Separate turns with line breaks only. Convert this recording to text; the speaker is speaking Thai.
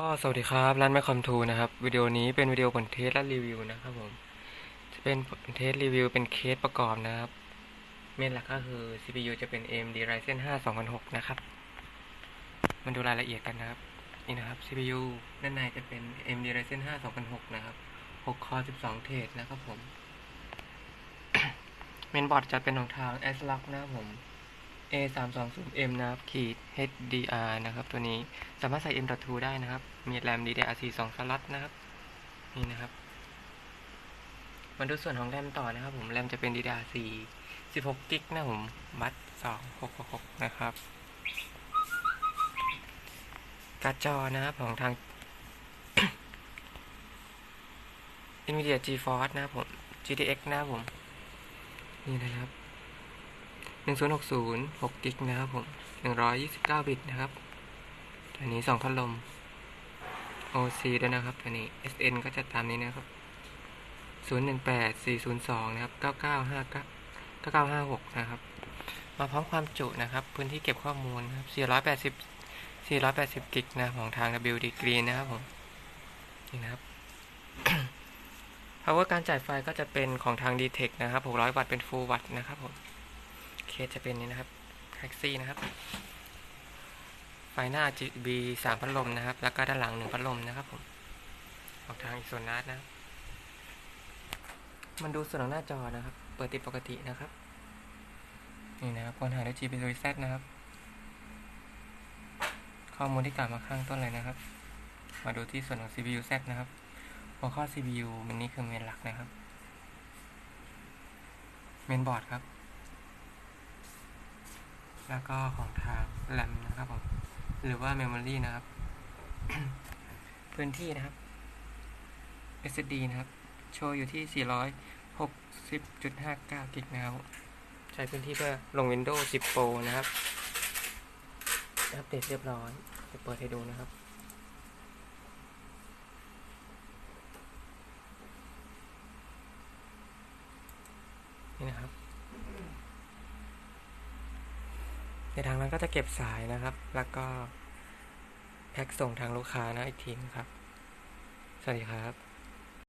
ก็สวัสดีครับร้านแมคคอมทูนะครับวิดีโอนี้เป็นวิดีโอผลเทสและรีวิวนะครับผมจะเป็นผลเทสรีวิวเป็นเคสประกอบนะครับ เมนหลักก็คือ CPU จะเป็น AMD Ryzen 5 2006 นะครับมาดูรายละเอียดกันนะครับ นี่นะครับ CPU ด้านในจะเป็น AMD Ryzen 5 2006 นะครับ6 core 12 เทรดนะครับผม เมนบอร์ดจะเป็นของทาง ASRock นะครับผม A 3 2 0 M นะครับขีด HDR นะครับตัวนี้สามารถใส่ M.2 ได้นะครับ มีแรม DDR4 2สล็อตนะครับ นี่นะครับ มาดูส่วนของแรมต่อนะครับ ผมแรมจะเป็น DDR4 16กิกนะผมบัต2666 นะครับการ์ดจอนะครับของทาง NVIDIA GeForce นะครับผม GTX นะครับผม นี่นะครับ หนึ่งศูนย์หกศูนย์หกกิกนะครับผมหนึ่งร้อยยี่สิบเก้าบิตนะครับ ตัวนี้สองพัดลม OC ด้วยนะครับ ตัวนี้ SN ก็จะตามนี้นะครับศูนย์หนึ่งแปดสี่ศูนย์สองนะครับเก้าเก้าห้าเก้าเก้าห้าหกนะครับ มาพร้อมความจุนะครับ พื้นที่เก็บข้อมูลนะครับสี่ร้อยแปดสิบสี่ร้อยแปดสิบกิกนะของทาง WD Green นะครับผม นี่นะครับ power การจ่ายไฟก็จะเป็นของทาง d t e c นะครับ 600 วัตต์เป็น full วัตต์นะครับผม เคสจะเป็นนี้นะครับแท็กซี่นะครับ ไฟหน้า GB สามพัดลมนะครับ แล้วก็ด้านหลังหนึ่งพัดลมนะครับผมออกทางอีกส่วนนัดนะมันดูส่วนของหน้าจอนะครับ เปิดติดปกตินะครับ นี่นะครับค้นหาด้วย GPU Z นะครับ ข้อมูลที่กล่าวมาข้างต้นเลยนะครับ มาดูที่ส่วนของ CPU Z นะครับ หัวข้อ CPU มันนี้คือเมนหลักนะครับ เมนบอร์ดครับ แล้วก็ของทางแรมนะครับผมหรือว่า Memory นะครับ พื้นที่นะครับ SSD นะครับ โชว์อยู่ที่ 460.59 กิกนะครับ ใช้พื้นที่เพื่อลง Windows 10 Pro นะครับอัปเดตเรียบร้อยจะเปิดให้ดูนะครับนี่นะครับ ในทางนั้นก็จะเก็บสายนะครับ แล้วก็แพ็กส่งทางลูกค้านะอีกทีนะครับ สวัสดีครับ